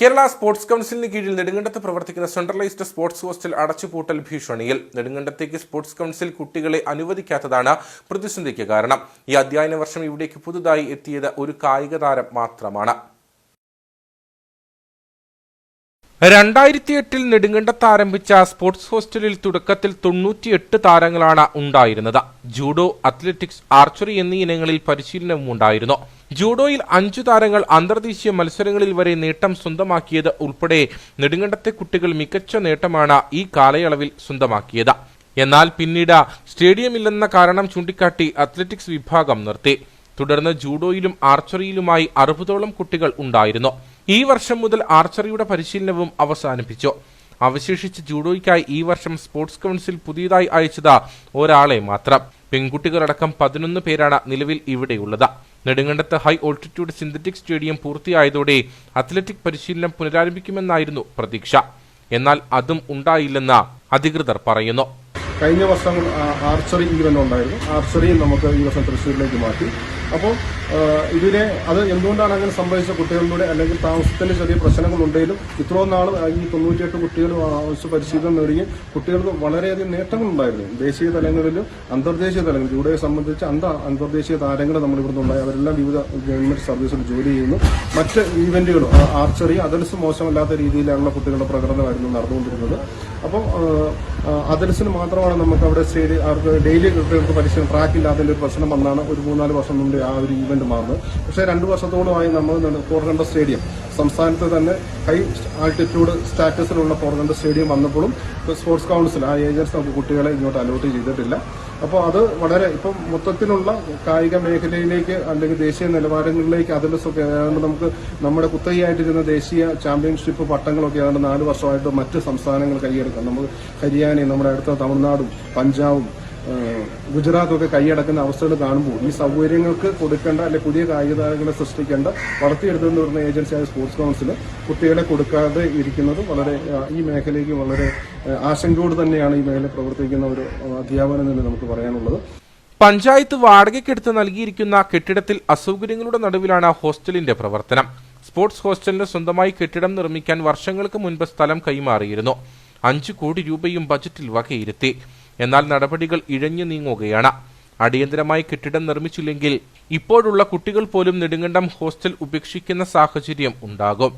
Kerala sports കൗൺസിലിന് കീഴിൽ നെടുങ്കണ്ടത്ത് പ്രവർത്തിക്കുന്ന centralised sports hostel അടച്ചുപൂട്ടൽ ഭീഷണിയിൽ നെടുങ്കണ്ടത്തേക്ക് സ്പോർട്സ് കൗൺസിൽ കുട്ടികളെ അനുവദിക്കാത്തതാണ് പ്രതിസന്ധിക്ക് കാരണം. ഈ അധ്യയന വർഷം ഇവിടേക്ക് പുതുതായി എത്തിയത് ഒരു കായിക താരം മാത്രമാണ്. രണ്ടായിരത്തി എട്ടിൽ നെടുങ്കണ്ടത്ത് ആരംഭിച്ച സ്പോർട്സ് ഹോസ്റ്റലിൽ തുടക്കത്തിൽ തൊണ്ണൂറ്റിയെട്ട് താരങ്ങളാണ് ഉണ്ടായിരുന്നത്. ജൂഡോ അത്ലറ്റിക്സ് ആർച്ചറി എന്നീ ഇനങ്ങളിൽ പരിശീലനവും ഉണ്ടായിരുന്നു. ജൂഡോയിൽ അഞ്ചു താരങ്ങൾ അന്തർദേശീയ മത്സരങ്ങളിൽ വരെ നേട്ടം സ്വന്തമാക്കിയത് ഉൾപ്പെടെ നെടുങ്കണ്ടത്തെ കുട്ടികൾ മികച്ച നേട്ടമാണ് ഈ കാലയളവിൽ സ്വന്തമാക്കിയത്. എന്നാൽ പിന്നീട് സ്റ്റേഡിയമില്ലെന്ന കാരണം ചൂണ്ടിക്കാട്ടി അത്ലറ്റിക്സ് വിഭാഗം നിർത്തി. തുടർന്ന് ജൂഡോയിലും ആർച്ചറിയിലുമായി അറുപതോളം കുട്ടികൾ ഉണ്ടായിരുന്നു. ഈ വർഷം മുതൽ ആർച്ചറിയുടെ പരിശീലനവും അവസാനിപ്പിച്ചു. അവശേഷിച്ച ജൂഡോയ്ക്കായി ഈ വർഷം സ്പോർട്സ് കൗൺസിൽ പുതിയതായി അയച്ചത് ഒരാളെ മാത്രം. പെൺകുട്ടികളടക്കം പതിനൊന്ന് പേരാണ് നിലവിൽ ഇവിടെയുള്ളത്. നെടുങ്കണ്ടത്ത് ഹൈ ഓൾട്ടിറ്റ്യൂഡ് സിന്തറ്റിക് സ്റ്റേഡിയം പൂർത്തിയായതോടെ അത്ലറ്റിക് പരിശീലനം പുനരാരംഭിക്കുമെന്നായിരുന്നു പ്രതീക്ഷ. എന്നാൽ അതും ഉണ്ടായില്ലെന്ന് അധികൃതർ പറയുന്നു. കഴിഞ്ഞ വർഷം ആർച്ചറി ഈവന്റ് ഉണ്ടായിരുന്നു. ആർച്ചറിയും നമുക്ക് ഈ വർഷം തൃശ്ശൂരിലേക്ക് മാറ്റി. അപ്പോൾ ഇതിനെ അത് എന്തുകൊണ്ടാണ് അങ്ങനെ സംഭവിച്ച കുട്ടികളിലൂടെ അല്ലെങ്കിൽ താമസത്തിന്റെ ചെറിയ പ്രശ്നങ്ങളുണ്ടെങ്കിലും ഇത്രയും നാൾ ഈ തൊണ്ണൂറ്റിയെട്ട് കുട്ടികൾ ആവശ്യ പരിശീലനം നേടുകയും കുട്ടികൾക്ക് വളരെയധികം നേട്ടങ്ങളുണ്ടായിരുന്നു. ദേശീയ തലങ്ങളിലും അന്തർദേശീയ തലങ്ങളിൽ ജൂഡയെ സംബന്ധിച്ച് അന്ത അന്തർദേശീയ താരങ്ങൾ നമ്മൾ ഇവിടുന്ന് ഉണ്ടായി. അവരെല്ലാം വിവിധ ഗവൺമെന്റ് സർവീസിൽ ജോലി ചെയ്യുന്നു. മറ്റ് ഈവന്റുകളും ആർച്ചറി അതൽസ് മോശമല്ലാത്ത രീതിയിലുള്ള കുട്ടികളുടെ പ്രകടനമായിരുന്നു നടന്നുകൊണ്ടിരുന്നത്. അപ്പോൾ അതൽസിന് മാത്രമാണ് നമുക്ക് അവിടെ സ്റ്റേഡിയം അവർക്ക് ഡെയിലി കുട്ടികൾക്ക് പരിശീലനം ട്രാക്ക് ഇല്ലാത്തതിന്റെ ഒരു പ്രശ്നം വന്നാണ് ഒരു മൂന്നാൽ വർഷം മുമ്പ് ആ ഒരു ഈവന്റ് മാറുന്നത്. പക്ഷേ രണ്ട് വർഷത്തോളമായി നമ്മൾ പോർഗണ്ട സ്റ്റേഡിയം. സംസ്ഥാനത്ത് തന്നെ ഹൈ ആൾട്ടിറ്റ്യൂഡ് സ്റ്റാറ്റസിലുള്ള പോർഗണ്ട സ്റ്റേഡിയം വന്നപ്പോഴും സ്പോർട്സ് കൗൺസിൽ ആ ഏജൻസി നമുക്ക് കുട്ടികളെ ഇങ്ങോട്ട് അലോട്ട് ചെയ്തിട്ടില്ല. അപ്പോൾ അത് വളരെ ഇപ്പം മൊത്തത്തിലുള്ള കായിക മേഖലയിലേക്ക് അല്ലെങ്കിൽ ദേശീയ നിലവാരങ്ങളിലേക്ക് അതിലൊക്കെ ഏതാണ്ട് നമുക്ക് നമ്മുടെ കുത്തകയായിട്ടിരുന്ന ദേശീയ ചാമ്പ്യൻഷിപ്പ് പട്ടങ്ങളൊക്കെ ഏതാണ്ട് നാല് വർഷമായിട്ട് മറ്റ് സംസ്ഥാനങ്ങൾ കൈയെടുക്കാം. നമുക്ക് ഹരിയാനയും നമ്മുടെ അടുത്ത തമിഴ്നാടും പഞ്ചാബും ഏഹ് ഗുജറാത്തും ഒക്കെ കൈയടക്കുന്ന അവസ്ഥകൾ കാണുമ്പോൾ ഈ സൗകര്യങ്ങൾക്ക് കൊടുക്കേണ്ട അല്ലെങ്കിൽ പുതിയ കായിക താരങ്ങളെ സൃഷ്ടിക്കേണ്ട വളർത്തിയെടുത്തുകൊണ്ട് വരുന്ന ഏജൻസിയായ സ്പോർട്സ് കൗൺസിൽ കുട്ടികളെ കൊടുക്കാതെ ഇരിക്കുന്നത് വളരെ ഈ മേഖലയ്ക്ക് വളരെ ആശങ്കയോട് തന്നെയാണ് ഈ മേഖല പ്രവർത്തിക്കുന്ന ഒരു അധ്യാപനം തന്നെ നമുക്ക് പറയാനുള്ളത്. പഞ്ചായത്ത് വാടകയ്ക്കെടുത്ത് നൽകിയിരിക്കുന്ന കെട്ടിടത്തിൽ അസൗകര്യങ്ങളുടെ നടുവിലാണ് ഹോസ്റ്റലിന്റെ പ്രവർത്തനം. സ്പോർട്സ് ഹോസ്റ്റലിന് സ്വന്തമായി കെട്ടിടം നിർമ്മിക്കാൻ വർഷങ്ങൾക്ക് മുൻപ് സ്ഥലം കൈമാറിയിരുന്നു. അഞ്ചു കോടി രൂപയും ബജറ്റിൽ വകയിരുത്തി. എന്നാൽ നടപടികൾ ഇഴഞ്ഞു നീങ്ങുകയാണ്. അടിയന്തരമായി കെട്ടിടം നിർമ്മിച്ചില്ലെങ്കിൽ ഇപ്പോഴുള്ള കുട്ടികൾ പോലും നെടുങ്കണ്ടം ഹോസ്റ്റൽ ഉപേക്ഷിക്കുന്ന സാഹചര്യം ഉണ്ടാകും.